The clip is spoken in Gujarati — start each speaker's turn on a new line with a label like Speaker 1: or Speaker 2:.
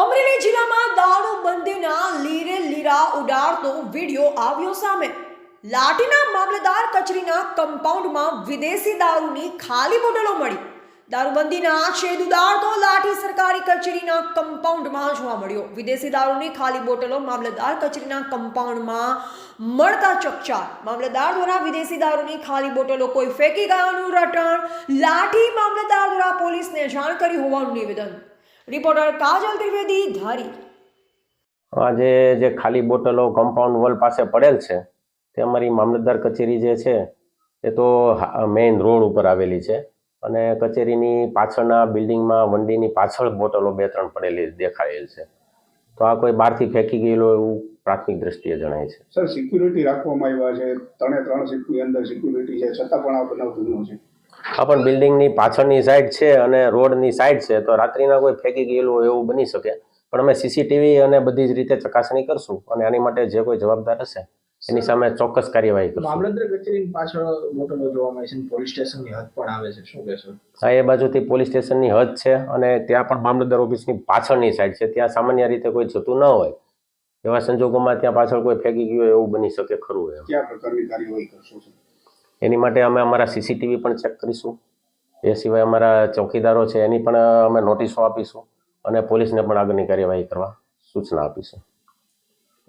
Speaker 1: અમરેલી જિલ્લામાં દારૂબંધીના લીરે લીરા ઉડાડતો વીડિયો આવ્યો સામે. લાઠીના મામલતદાર કચેરીના કમ્પાઉન્ડમાં વિદેશી દારૂની ખાલી બોટલો મળી. દારૂબંધીના છેદ ઉડાડતો લાઠી સરકારી કચેરીના કમ્પાઉન્ડમાં જોવા મળ્યો. વિદેશી દારૂની ખાલી બોટલો મામલતદાર કચેરીના કમ્પાઉન્ડમાં મળતા ચકચાર. મામલતદાર દ્વારા વિદેશી દારૂની ખાલી બોટલો કોઈ ફેંકી ગયાનું રટણ. લાઠી મામલતદાર દ્વારા પોલીસને જાણ કરી હોવાનું નિવેદન. રિપોર્ટર કાજલ ત્રિવેદી ધારી.
Speaker 2: આજે જે ખાલી બોટલો કમ્પાઉન્ડ વોલ પાસે પડેલ છે તે અમારી મામલતદાર કચેરી જે છે એ તો મેઇન રોડ ઉપર આવેલી છે. અને કચેરીની પાછળના બિલ્ડિંગમાં વંડીની પાછળ બોટલો બે ત્રણ પડેલી દેખાયેલ છે. તો આ કોઈ બહારથી ફેંકી ગયેલો એવું પ્રાથમિક દ્રષ્ટિએ જણાય છે.
Speaker 3: સર સિક્યુરિટી રાખવામાં આવ્યા છે. ત્રણે ત્રણ સીટની અંદર સિક્યુરિટી છે છતાં પણ આ બનાવ બન્યો છે.
Speaker 2: આ પણ બિલ્ડિંગની પાછળની સાઈડ છે અને રોડની સાઈડ છે. તો રાત્રિના કોઈ ફેંકી ગયેલું હોય એવું બની શકે. પણ અમે સીસીટીવી અને બધી જ રીતે ચકાસણી કરશું અને આની માટે જે કોઈ જવાબદાર હશે એની સામે ચોક્કસ કાર્યવાહી કરશું.
Speaker 4: મામલતદાર કચેરીની પાછળ મોટો જોવા મળે છે પોલીસ સ્ટેશનની હદ પણ આવે છે. શું કહેશો?
Speaker 2: હા એ બાજુથી પોલીસ સ્ટેશનની હદ છે અને ત્યાં પણ મામલતદાર ઓફિસની પાછળની સાઈડ છે. ત્યાં સામાન્ય રીતે કોઈ જતું ન હોય. એવા સંજોગોમાં ત્યાં પાછળ કોઈ ફેંકી ગયું હોય એવું બની શકે ખરું એમ.
Speaker 3: કયા પ્રકારની કાર્યવાહી કરશો
Speaker 2: એની માટે અમે અમારા સીસીટીવી પણ ચેક કરીશું. એ સિવાય અમારા ચોકીદારો છે એની પણ અમે નોટિસો આપીશું અને પોલીસને પણ આગળની કાર્યવાહી કરવા સૂચના આપીશું.